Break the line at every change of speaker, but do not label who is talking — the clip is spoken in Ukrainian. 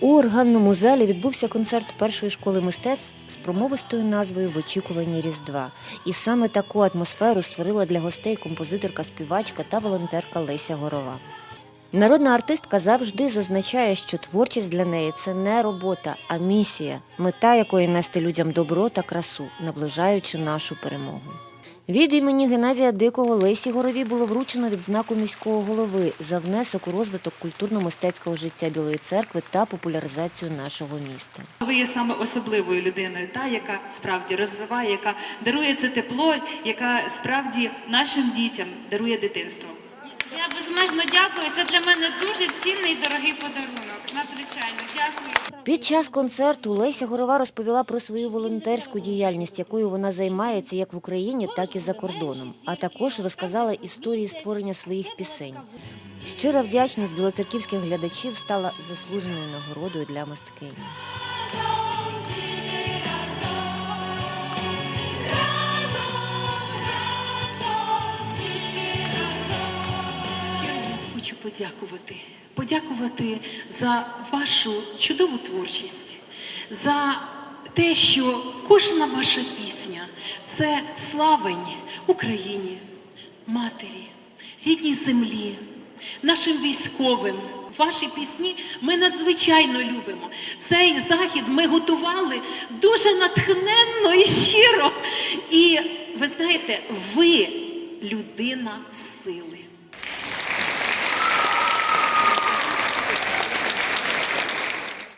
У органному залі відбувся концерт першої школи мистецтв з промовистою назвою В очікуванні Різдва. І саме таку атмосферу створила для гостей композиторка, співачка та волонтерка Леся Горова. Народна артистка завжди зазначає, що творчість для неї це не робота, а місія, мета якої нести людям добро та красу, наближаючи нашу перемогу. Від імені Геннадія Дикого Лесі Горові було вручено відзнаку міського голови за внесок у розвиток культурно-мистецького життя Білої церкви та популяризацію нашого міста.
Ви є саме особливою людиною, та яка справді розвиває, яка дарує це тепло, яка справді нашим дітям дарує дитинство.
Я безмежно дякую. Це для мене дуже цінний і дорогий подарунок. Надзвичайно дякую.
Під час концерту Леся Горова розповіла про свою волонтерську діяльність, якою вона займається як в Україні, так і за кордоном. А також розказала історії створення своїх пісень. Щира вдячність білоцерківських глядачів стала заслуженою нагородою для мисткині.
Хочу подякувати. Подякувати за вашу чудову творчість, за те, що кожна ваша пісня це славень Україні, матері, рідній землі, нашим військовим. Ваші пісні ми надзвичайно любимо. Цей захід ми готували дуже натхненно і щиро. І ви знаєте, ви людина сили.